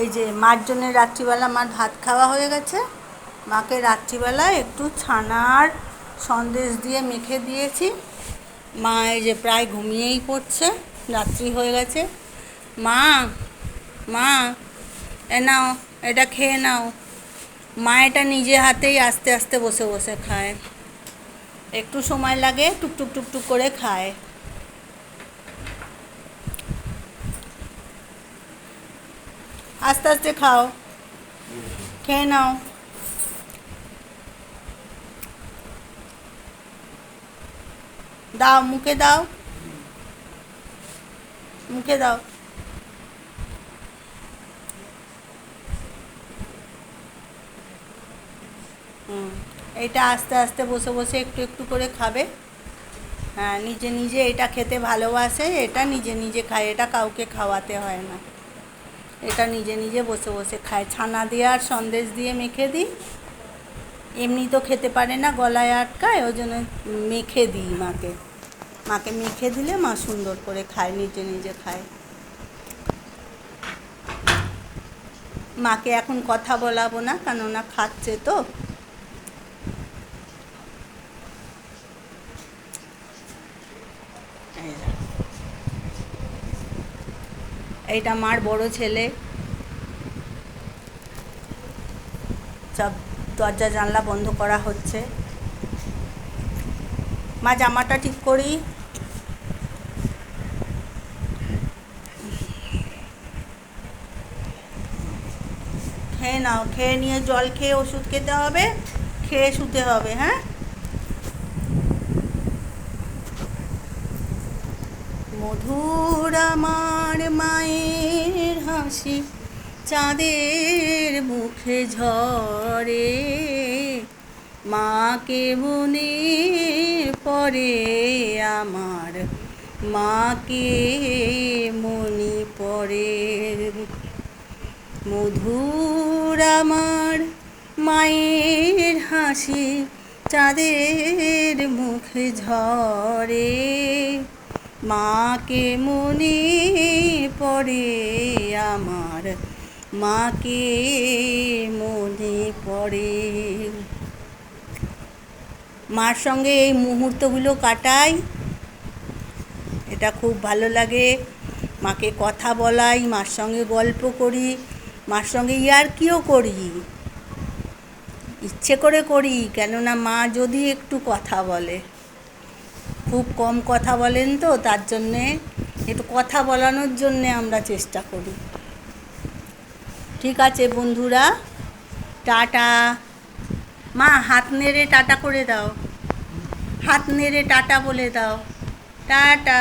এই যে মার জন্য রাত্রিবেলা মার ভাত খাওয়া হয়ে গেছে। মাকে রাত্রিবেলা একটু ছানার সন্দেশ দিয়ে মেখে দিয়েছি। মা এই যে প্রায় ঘুমিয়েই পড়ছে, রাত্রি হয়ে গেছে। মা মা, এ নাও, এটা খেয়ে নাও। মা এটা নিজে হাতেই আস্তে আস্তে বসে বসে খায়। একটু সময় লাগে, টুকটুক টুকটুক করে খায়। আস্তে আস্তে খাও। খেয়ে নাও। দাও, মুখে দাও। মুখে দাও। হুম, এটা আস্তে আস্তে বসে বসে একটু একটু করে খাবে। হ্যাঁ নিজে নিজে এটা খেতে ভালোবাসে, এটা নিজে নিজে খায়, এটা কাউকে খাওয়াতে হয় না। এটা নিজে নিজে বসে বসে খায়। ছানা দিয়ে আর সন্দেশ দিয়ে মেখে দিই। এমনি তো খেতে পারে না, গলায় আটকায়, ওই জন্য মেখে দিই মাকে। মাকে মেখে দিলে মা সুন্দর করে খায়, নিজে নিজে খায়। মাকে এখন কথা বলাবো না কেননা খাচ্ছে তো। এই এইটা মার বড় ছেলে। সব দরজা জানলা বন্ধ করা হচ্ছে। মা, জামাটা ঠিক করি? খেয়ে নাও, খেয়ে নিয়ে জল খেয়ে ওষুধ খেতে হবে, খেয়ে শুতে হবে হ্যাঁ? মধুর আমার মায়ের হাসি, চাঁদের মুখে ঝরে। মাকে মনে পড়ে আমার, মাকে মনে পড়ে। মধুর আমার মায়ের হাসি, চাঁদের মুখে ঝরে। মাকে মনে পড়ে আমার, মাকে মনে পড়ে। মার সঙ্গে এই মুহূর্তগুলো কাটাই, এটা খুব ভালো লাগে। মাকে কথা বলাই, মার সঙ্গে গল্প করি, মার সঙ্গে ইয়ার্কিও করি। ইচ্ছে করে করি, কেননা মা যদি একটু কথা বলে। খুব কম কথা বলেন তো, তার জন্যে একটু কথা বলানোর জন্যে আমরা চেষ্টা করি। ঠিক আছে বন্ধুরা, টাটা। মা, হাত নেড়ে টাটা করে দাও। হাত নেড়ে টাটা বলে দাও। টাটা।